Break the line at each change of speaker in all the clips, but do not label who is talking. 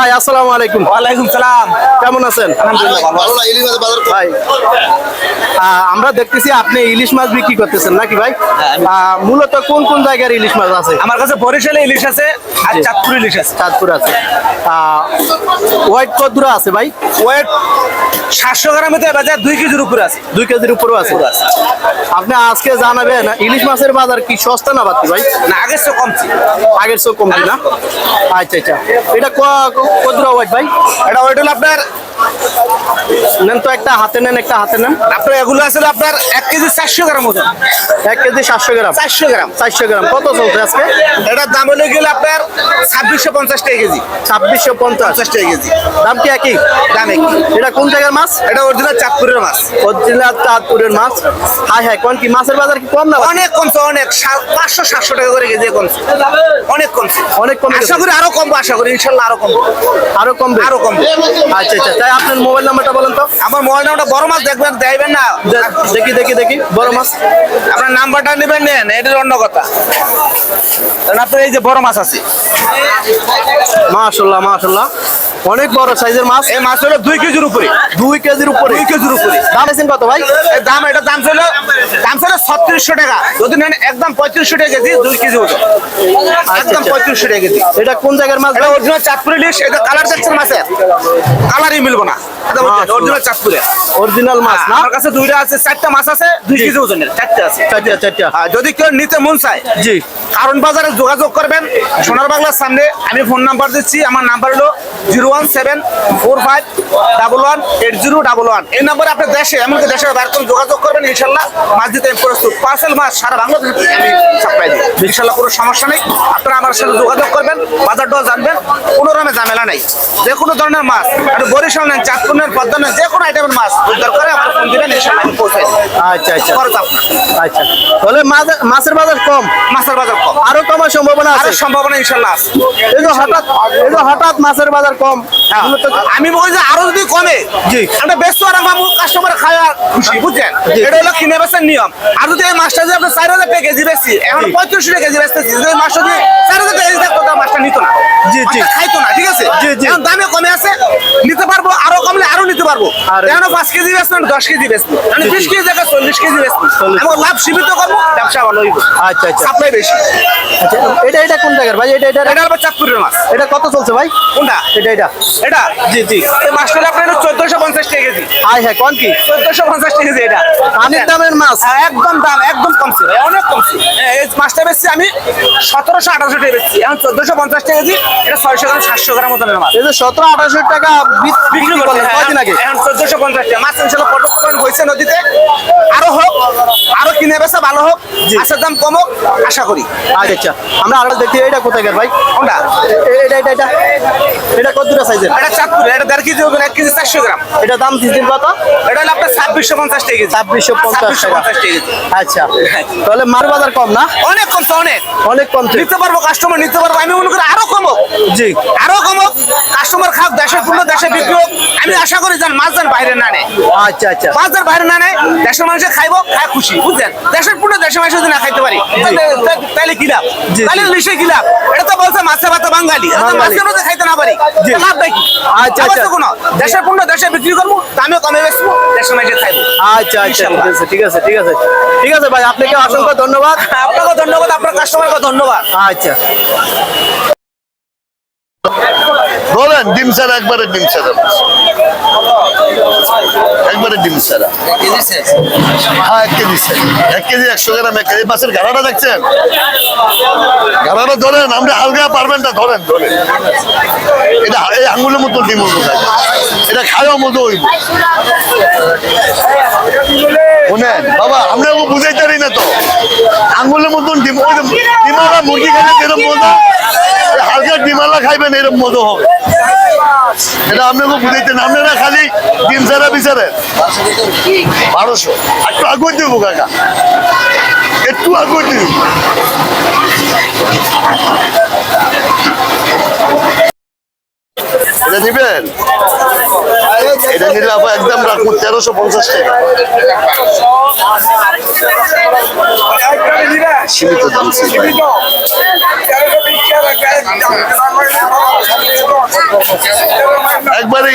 ভাই আসসালামু আলাইকুম।
ওয়ালাইকুম সালাম।
কেমন আছেন?
আলহামদুলিল্লাহ ভালো
বাজার
ভাই আমরা দেখতেছি আপনি ইলিশ মাছ বিক্রি করতেছেন নাকি ভাই? মূলত কোন কোন জায়গার ইলিশ মাছ আছে?
আমার কাছে বরিশালে ইলিশ আছে আর চাঁদপুর ইলিশ আছে।
চাঁদপুর আছে। হোয়াইট কদুরা আছে ভাই?
ওয়েট সাতশো গ্রামেতে বাজার দুই কেজির উপরে আছে।
দুই কেজির উপরেও আছে।
উপরে আছে।
আপনি আজকে জানাবেন ইলিশ মাছের বাজার কি সস্তা না বাড়তি ভাই?
না আগের চেয়ে কমছে
আগের চেয়ে কম না? আচ্ছা আচ্ছা। এটা ক- ক- কদুরা ভাই?
এটা ওয়েট হলো আপনার
নেন তো একটা হাতে নেন একটা হাতে নেন।
আপনার এগুলো আপনার এক কেজি চারশো গ্রাম ওজন
এক কেজি সাতশো গ্রাম।
চারশো গ্রাম।
চারশো গ্রাম। কত চলছে আজকে?
এটার দাম হলে গেলে আপনার ছাব্বিশশো পঞ্চাশ টাকা কেজি।
ছাব্বিশশো পঞ্চাশ।
টাকা কেজি।
দাম কি একই?
দাম একই।
এটা কোন জায়গার মাছ?
এটা অরিজিনাল চাঁদপুরের মাছ।
অরিজিনাল চাঁদপুরের মাছ। হাই হাই কোন কি? মাছের বাজার কি কম না
অনেক কমছে অনেক। পাঁচশো সাতশো টাকা করে কেজি কমছে। অনেক কমছে।
অনেক কমে।
আশা করি আরও কমবো আশা করি। ইনশাল্লাহ আরও কমবো।
আরও কমবে?
আরও কমবে।
আচ্ছা আচ্ছা। তাই আপনার মোবাইল নাম্বারটা বলেন তো।
আমার মোবাইল নাম্বারটা বড় মাছ দেখবেন দেবেন না।
দেখি দেখি দেখি বড় মাছ।
আপনার নাম্বারটা নেবেন নেন এটার অন্য কথা। কারণ আপনার এই যে বড় মাছ আছে।
মাশাল্লাহ মাশাল্লাহ। অনেক বড় সাইজের মাছ।
এই মাছ হলো দুই কেজির উপরে।
দুই কেজির উপরে।
দুই কেজির উপরে।
দাম আছেন কত ভাই?
দাম এটা দাম ছিল দাম ছিল ছত্রিশশো টাকা। যদি নেন একদম পঁয়ত্রিশশো টাকা কেজি দুই কেজি ওজন একদম
আচ্ছা।
পঁয়ত্রিশশো টাকা কেজি।
এটা কোন জায়গার মাছ
এটা অরিজিনাল চাঁদপুরি ইলিশ এটা কালার দেখছেন মাছের কালারই মিলবো না। অরিজিনাল চাঁদপুরের
অরিজিনাল মাছ না?
আমার কাছে দুইটা আছে চারটা মাছ আছে দুই কেজি ওজনের চারটে আছে।
চারটা চারটা।
যদি কেউ নিতে মন চায়
জি।
কারণ বাজারে যোগাযোগ করবেন সোনার বাংলার সামনে আমি ফোন নাম্বার দিচ্ছি আমার নাম্বার হলো zero one seven four five double one eight zero double one এই নম্বরে আপনি দেশে এমনকি দেশের বাইরে কোনো যোগাযোগ করবেন ইনশাল্লাহ মাছ দিতে আমি প্রস্তুত পার্সেল মাছ সারা বাংলাদেশে আমি সাপ্লাই দিই ইনশাল্লাহ কোনো সমস্যা নেই। আপনারা আমার সাথে যোগাযোগ করবেন জানবেন কোনো রকমের ঝামেলা নেই। যে কোনো ধরনের মাছ আপনি বরিশাল নেন চাঁদপুর নেন পদ্মা নেন যে কোনো আইটেমের মাছ দরকার আপনার ফোন দিবেন ইনশাল্লাহ আমি পৌঁছাই
আচ্ছা আচ্ছা।
খরচ আপনার
আচ্ছা। তাহলে মাছের বাজার কম?
মাছের বাজার কম।
আরও কমার সম্ভাবনা আছে?
সম্ভাবনা ইনশাল্লাহ আছে।
এই যে হঠাৎ এই যে হঠাৎ মাছের বাজার কম
হ্যাঁ। আমি যে আরও কমে
জি।
আমরা আর আমার কাস্টমার খাওয়া খুশি বুঝছেন? এটা হলো কিনে বেচার নিয়ম। আর যদি এই মাছটা যদি আপনার চার হাজার টাকা কেজি এখন
জি।
পঁয়ত্রিশশো টাকা কেজি বেচতেছি যদি মাছটা যদি চার হাজার টাকা কেজি থাকতো মাছটা নিত না।
জি, জি।
খাইতো না ঠিক আছে?
জি, জি।
এখন দামে কমে আছে নিতে পারব আরও কমলে আরও নিতে পারব।
নিতে
পাঁচ কেজি বেচবো না দশ কেজি বেচবো? মানে বিশ কেজি জায়গায় চল্লিশ কেজি বেচবো।
40
লাভ সীমিত করব ব্যবসা ভালো হইব।
আচ্ছা আচ্ছা।
সাপ্লাই বেশি।
আচ্ছা এটা এটা কোন জায়গার ভাই? এটা এটা
এটা চাঁদপুরের মাছ।
এটা কত চলছে ভাই?
কোনটা?
এটা এটা।
এটা?
জি জি।
এই মাছটা আপনার চোদ্দশো পঞ্চাশ টাকা কেজি।
হাই হ্যাঁ কোন কি?
চোদ্দশো পঞ্চাশ টাকা কেজি এটা।
পানির দামের মাছ।
হ্যাঁ, একদম দাম একদম কমছে অনেক কমছে হ্যাঁ, এই মাছটা বেচছি আমি সতেরোশো আঠারোশো টাকা বেচছি। এখন চোদ্দশো পঞ্চাশ টাকা কেজি এটা ছয়শো গ্রাম সাতশো গ্রাম মতনের মাছ।
এই যে সতেরো আঠাশো টাকা বিক্রি করলেন কয়দিন আগে?
হ্যাঁ, এখন চোদ্দশো পঞ্চাশ টাকা। মাছ ইনশাল্লাহ পর্যটন হয়েছে নদীতে। আরও হোক আরও কিনে বেচা ভালো হোক মাছের দাম কমুক আশা করি।
আচ্ছা আচ্ছা। আমরা আরও দেখি এটা কোথায় ভাই?
কোনটা?
এটা এটা এটা। এটা কত দূর সাইজের
এটা চাঁদপুর এটা দেড় কেজি ওজন এক কেজি চারশো গ্রাম।
এটা দাম দিচ্ছেন কত?
এটা হলো আপনার ছাব্বিশশো পঞ্চাশ টাকা
ছাব্বিশশো পঞ্চাশ টাকা। আচ্ছা। তাহলে মার বাজার কম না?
অনেক কমছে অনেক।
অনেক কমছে
নিতে পারব কাস্টমার নিতে পারব। আমি মনে করি আরও কমক
জি।
আরও কমক কাস্টমার খাক দেশের পূর্ণ দেশে বিক্রি হোক। আমি আশা করি যান মাছ যান বাইরে না নেয়।
আচ্ছা আচ্ছা।
মাছ যান বাইরে না নেয় দেশের মানুষে খাইবো খায় খুশি বুঝলেন দেশের পূর্ণ দেশের মানুষ যদি না খাইতে পারি তাহলে- কি লাভ? তাহলে। নিশ্চয়ই কি লাভ? এটা তো বলছে মাছে ভাতে বাঙালি।
বাঙালি।
মাছের মধ্যে খাইতে না পারি।
জি।
লাভ নাই কি?
আচ্ছা, আচ্ছা।
কোনো দেশের পূর্ণ দেশে বিক্রি করব আমিও কমে বেচবো দেশের মাঝে খাইবো।
আচ্ছা আচ্ছা ঠিক আছে ঠিক আছে ঠিক আছে। ভাই আপনাকে অসংখ্য ধন্যবাদ।
আপনাকে ধন্যবাদ আপনার কাস্টমারকে ধন্যবাদ।
আচ্ছা।
বলেন ডিম স্যার একবারে ডিম ছাড়া একবারে ডিম ছাড়া। হ্যাঁ এক কেজি স্যার এক কেজি একশো গ্রাম, এক কেজি মাছের গাড়াটা দেখছেন? গাড়াটা ধরেন, আমরা আলগা পারবেন না ধরেন ধরেন। এটা এই আঙ্গুলের মতো ডিম এটা খাওয়া মতো হইব। শোনেন, বাবা আমরা ও বুঝাইতে পারি না তো? আঙ্গুলের মতন ডিম ডিমালা মুরগি খাইলে যেরকম মজা, হালকা ডিমালা খাইবেন, এরকম মজা হবে। এটা আপনাকে বুঝাইতে না আপনারা খালি ডিম ছাড়া বিচারেন। বারোশো। একটু আগুন দেবো কাকা। একটু আগুন দিব। এটা নিবেন? এটা নিলে আবার একদম তেরোশো পঞ্চাশ টাকা। সীমিত দাম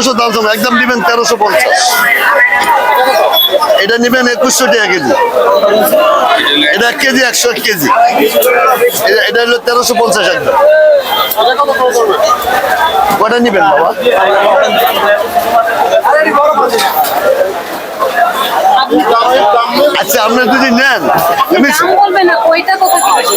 চোদ্দশো দাম সময় একদম নেবেন তেরোশো পঞ্চাশ। এটা নেবেন একুশশো টাকা কেজি। এটা এক কেজি একশো এক কেজি। এটা- হলো তেরোশো পঞ্চাশ একদম। কটা নেবেন বাবা? আচ্ছা আপনার যদি নেন
দাম বলবে না ওইটা কত কি